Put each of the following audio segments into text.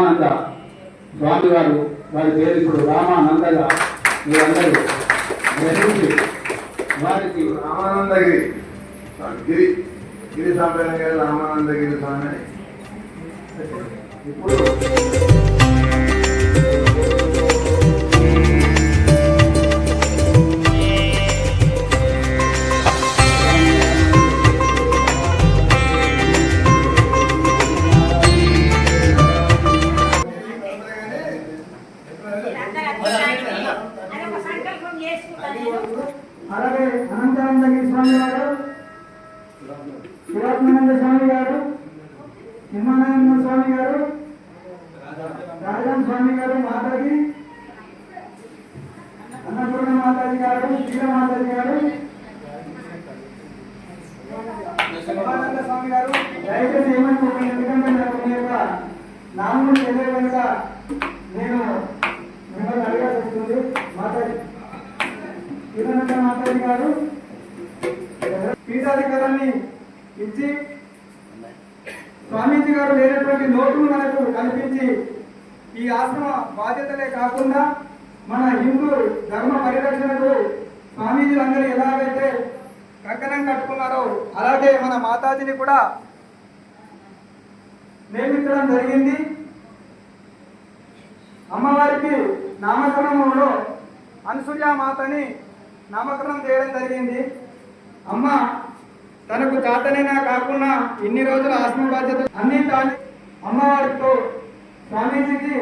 రామానంద స్వామి గారు వారి పేరు ఇప్పుడు రామానందగా మీరందరూ గ్రహించి వారికి రామానందగిరి. గిరి. గిరి సాంప్రదాయం రామానందగిరి స్వామి. ఇప్పుడు స్వామి గారు శివాత్మానంద స్వామి గారు నిమ్మానంద స్వామి గారు రాజాం స్వామి గారు మాతాజీ అన్నపూర్ణ మాతాజీ గారు శ్రీల మాతాజీ గారు శివానంద స్వామి గారు దయచేసి ఏమనుకోకండి ఎందుకంటే నాకు మీ యొక్క నామం తెలియదు కనుక నేను మిమ్మల్ని అడగాల్సి వస్తుంది. మాతాజీ వీరనంద మాతాజీ గారు పీఠాధికారాన్ని ఇచ్చి స్వామీజీ గారు లేనటువంటి లోటు మనకు కల్పించి ఈ ఆశ్రమ బాధ్యతలే కాకుండా మన హిందూ ధర్మ పరిరక్షణకు స్వామీజీలందరూ ఎలాగైతే కంకణం కట్టుకున్నారో అలాగే మన మాతాజీని కూడా నియమించడం జరిగింది. అమ్మవారికి నామకరణంలో అనుసూర్య మాతని నామకరణం చేయడం జరిగింది. అమ్మ తనకు చాతనైనా కాకుండా ఇన్ని రోజుల ఆత్మ బాధ్యత అన్ని తాను అమ్మవారితో స్వామీజీకి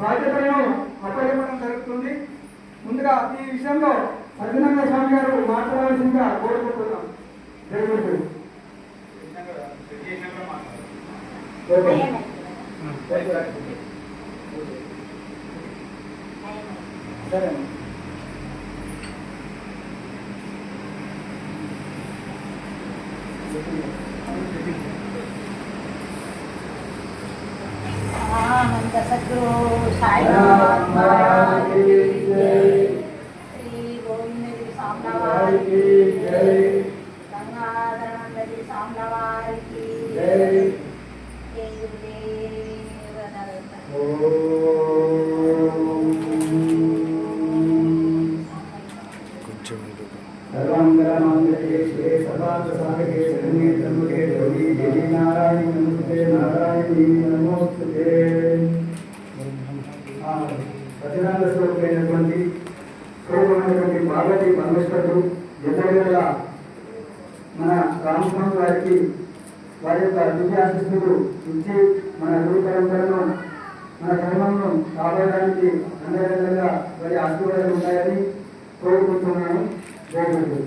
బాధ్యతలను అప్పగించడం జరుగుతుంది. ముందుగా ఈ విషయంలో సజ్జనంద స్వామి గారు మాట్లాడాల్సిందిగా కోరుకుంటున్నాం. జరుగుతుంది సరే. ఆనంద సద్గురు సాయినాథ్ మహారాజ్కి వారి యొక్క దివ్యాశిస్తులు ఇచ్చి మన గురు పరంపరను మన ధర్మంను కాపాడడానికి అందరిగా వారి ఆశీర్వాదాలు ఉంటాయని కోరుకుంటున్నాను. ఇయ్యు.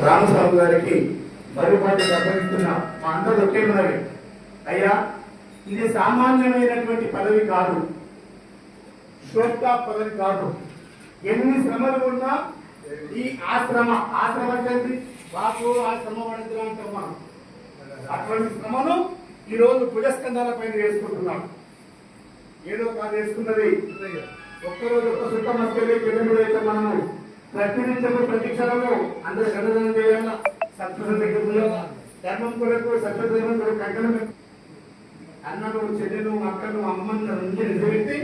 రామస్వామి గారికి మరుపాటి అప్పగిస్తున్న మా అందరూ ఒకే ఉన్నవి అయ్యా ఇది సామాన్యమైనటువంటి పదవి కాదు. శ్రోత కాదు. ఎన్ని శ్రమలు ఉన్నా ఈ ఆశ్రమ ఆశ్రమ అంటే బాపు ఆశ్రమ వడద్ర అంటాం మనం అటువంటి శ్రమను ఈ రోజు భుజస్కంధాల పైన వేసుకుంటున్నాం. ఏదో కాదు వేసుకున్నది. ఒక్కరోజు ఒక్క సుఖ మధ్యలో ఎనిమిది మనము ప్రతినిత్యము ప్రతి క్షణము అందరూ సన్నదనం చేయాల? సత్ప్రసం ధర్మం కొరకు సత్యధర్మం కొరకు కంకణం అన్నలు చెల్లెలు అక్కలు అమ్మను నుంచి నిలబెట్టి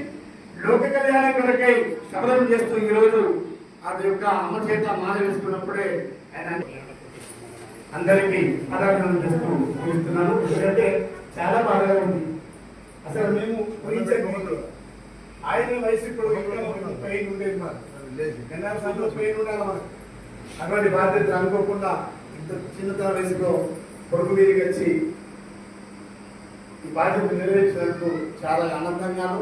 లోక కళ్యాణం కొరకై శబదం చేస్తూ ఈ రోజు అది యొక్క అమ్మ చేత మాల వేసుకున్నప్పుడే ఆయన అందరికీ ఆరాధన చేస్తూ చూస్తున్నాను ఎందుకంటే చాలా బాగా ఉంది. అసలు మేము ఊహించే ముందు ఆయన వయసు ఇప్పుడు పెయిన్ ఉండేది మాకు. ఎన్ఆర్ పెయిన్ ఉండాలి మనకు అటువంటి బాధ్యత అనుకోకుండా ఇంత చిన్నతన వయసులో కొడుకు వీరికి వచ్చి ఈ బాధ్యత నెరవేర్చినందుకు చాలా ఆనందంగాను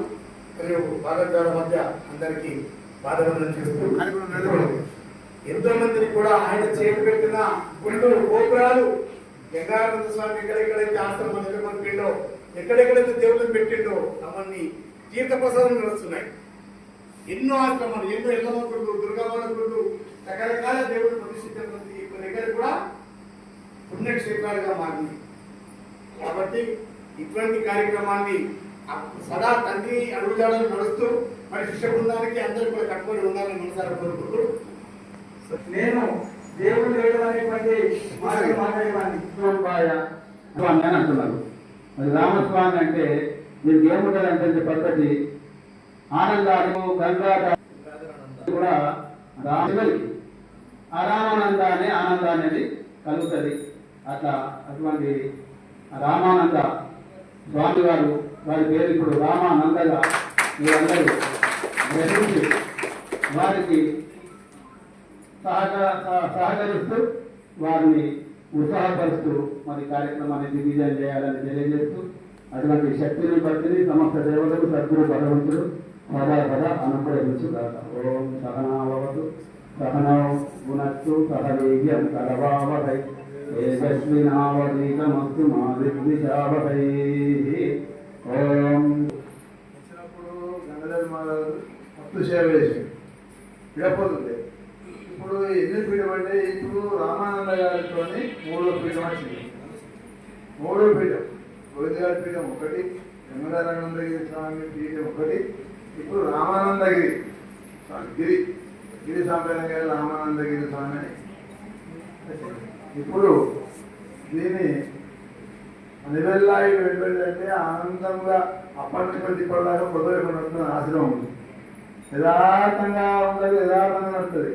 మరియు భాగద్వార మధ్య అందరికీ బాధబంధం చేస్తూ ఎంతో మందిని కూడా ఆయన చేతి పెట్టిన గుళ్ళు గోపురాలు గంగానంద స్వామి ఎక్కడెక్కడైతే ఆశ్రమం ఎక్కడ ఎక్కడెక్కడైతే దేవుళ్ళని పెట్టిండో అవన్నీ తీర్థ ప్రసాదం నడుస్తున్నాయి. ఎన్నో ఆశ్రమాలు ఎన్నో ఎల్లమ్మ గుళ్ళు దుర్గామాల గుళ్ళు రకరకాల దేవుడు ప్రతిష్ఠించినటువంటి కొన్ని దగ్గర కూడా పుణ్యక్షేత్రాలుగా మారింది కాబట్టి ఇటువంటి కార్యక్రమాన్ని సదా తండ్రి అడుగుజాడలు నడుస్తూ మరి శిష్య బృందానికి అందరూ కూడా కట్టుబడి ఉండాలని మనసారా కోరుకుంటూ. నేను దేవుడు లేడు అనేటువంటి మాటలు మాట్లాడేవాడిని. రామస్వామి స్వామి అని అంటున్నారు. మరి రామస్వామి అంటే మీకు ఏముంటుంది అంటే పద్ధతి ఆనందాలు గంగాట కూడా రాముడికి ఆ రామానంద అనే అనేది కలుగుతుంది. అట్లా అటువంటి రామానంద స్వామి వారు వారి పేరు ఇప్పుడు రామానందగా మీరందరూ గ్రహించి వారికి సహకార సహకరిస్తూ వారిని ఉత్సాహపరుస్తూ మరి కార్యక్రమాన్ని దిగ్విజయం చేయాలని తెలియజేస్తూ అటువంటి శక్తిని బట్టిని సమస్త దేవతలు సద్గురు భగవంతుడు సదా సదా అనుగ్రహించు ఓం సహనావతు సహనౌ గుణత్తు సహవీర్యం కరవావహై. తేజస్వినావదీతమస్తు మా దిగ్విజావహై వచ్చినప్పుడు గంగాధర్ మహారాజు మత్తు సేవ చేసి విడపోతుంది ఇప్పుడు ఎన్ని పీఠం అంటే ఇప్పుడు రామానంద గారితో మూడో పీఠం వచ్చింది మూడో పీఠం. గోవింద గారి పీఠం ఒకటి గంగాధరానందగిరి స్వామి పీఠం ఒకటి ఇప్పుడు రామానందగిరి గిరి. గిరి. సాంప్రదాయం గారు రామానందగిరి స్వామి ఇప్పుడు దీన్ని నివెల్లాయి వెళ్ళి అంటే ఆనందంగా అప్పటి నుంచి ఇప్పటిదాకా పొద్దున నడుస్తున్న ఆశ్రమం ఉంది. యథార్థంగా ఉండదు యథార్థంగా నడుస్తుంది.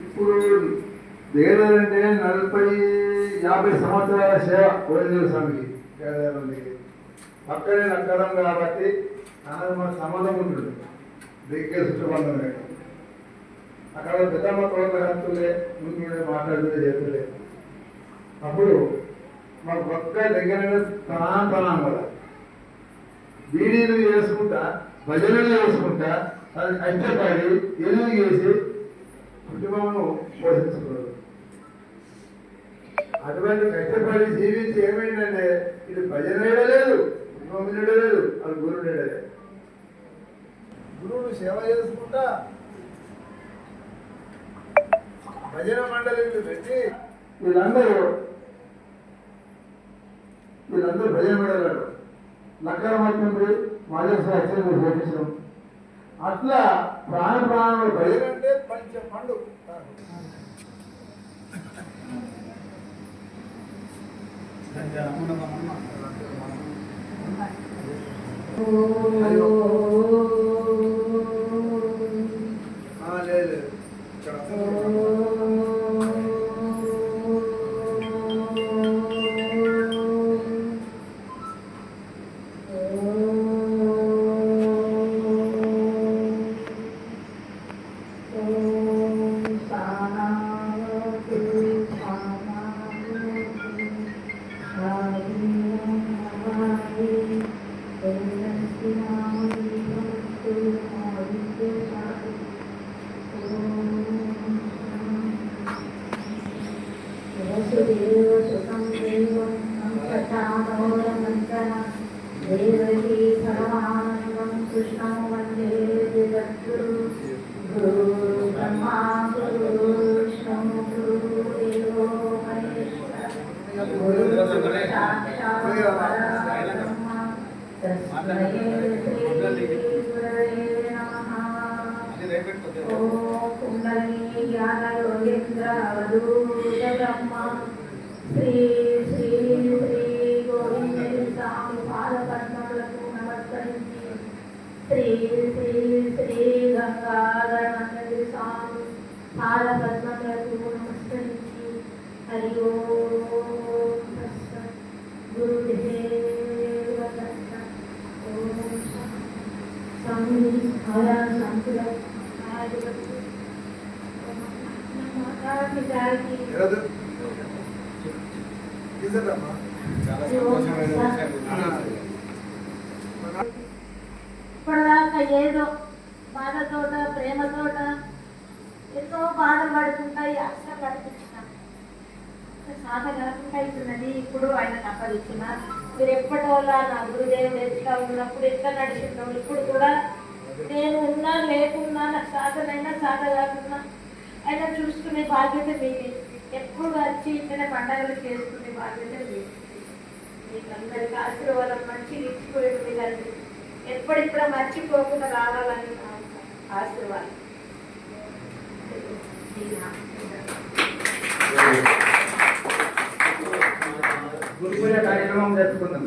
ఇప్పుడు దేవాలంటే నలభై యాభై సంవత్సరాల సేవ. ఓరేంద్ర స్వామికి. దేవాలయానికి పక్కనే నక్కడం కాబట్టి నాకు మన సంబంధం ఉంటుంది దగ్గర చుట్టుబంధమే అక్కడ పెద్దమ్మ తోట హంతులే ముందు మీద చేతులే అప్పుడు మా పక్క దగ్గర ప్రాణం ప్రాణం కదా బీడీలు చేసుకుంటా భజనలు చేసుకుంటా అది కష్టపడి ఎదురు చేసి కుటుంబమును పోషించుకున్నారు అటువంటి కష్టపడి జీవించి ఏమైందంటే ఇది భజన లేదు. కుటుంబం లేదు. అది గురువు నీడలే గురువును సేవ చేసుకుంటా భజన మండలిని పెట్టి వీళ్ళందరూ వీళ్ళందరూ భజన మండలి లక్కర మంత్రి మాజీ అక్షరం చేపించడం. అట్లా ప్రాణ ప్రాణములు భజన అంటే పంచ పండు. అమ్మ Oh. శ్రీ శ్రీ శ్రీ గంగాధర మంగళ స్వామి పాదపద్మములకు నమస్కరించి హరి ఓం తస్సత్ గురుదేవ దత్త ఓం స్వామి హర ఏదో బాధతోట ప్రేమతోట ఎంతో బాధ పడుతుంటాయి అసలు పడిపించిన సాధ కాకుండా ఇప్పుడు ఆయన తప్పదిచ్చిన. మీరు ఎప్పటి నా గురుదేవుడు ఎట్లా ఉన్నప్పుడు ఎట్లా నడిచినాం ఇప్పుడు కూడా నేను ఉన్నా లేకున్నా నాకు సాధనైనా సాధ కాకుండా అయినా చూసుకునే బాధ్యత మీది. ఎప్పుడు వచ్చి ఇట్లనే పండగలు చేసుకునే బాధ్యత మీది. మీకు అందరికీ ఆశీర్వాదం మంచి ఇచ్చిపోయాడు మీరందరూ ఎప్పుడిప్పుడు మర్చిపోకుండా రావాలని ఆశీర్వాదం. గురు పూజ కార్యక్రమం జరుపుకుందాం.